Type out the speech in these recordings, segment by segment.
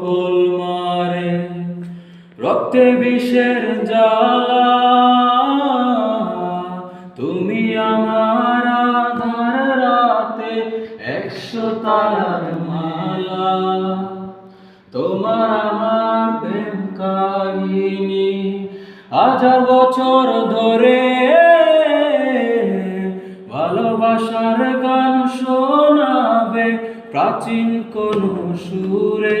গোল মারে, রক্তে বিষের জ্বালা। তুমি আমার আধার রাতে একশো তারার মালা। তোমার আমার প্রেম কাহিনী হাজার বছর ধরে ভালোবাসার গান শোনাবে প্রাচীন কোন সুরে।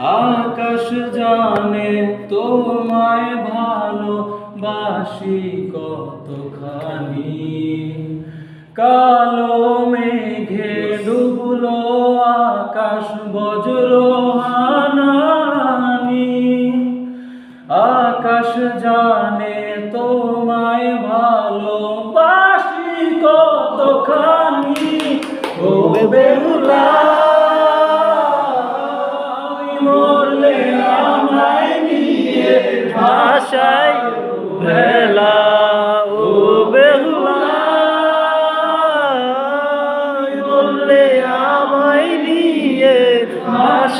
আকাশ জানে তোমায় ভালো বাসি কতখানি? কালো মেঘে ডুবলো আকাশ বজ্র হানাহানি। আকাশ জানে তোমায় ভালোবাসি কতখানি? ও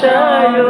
加油。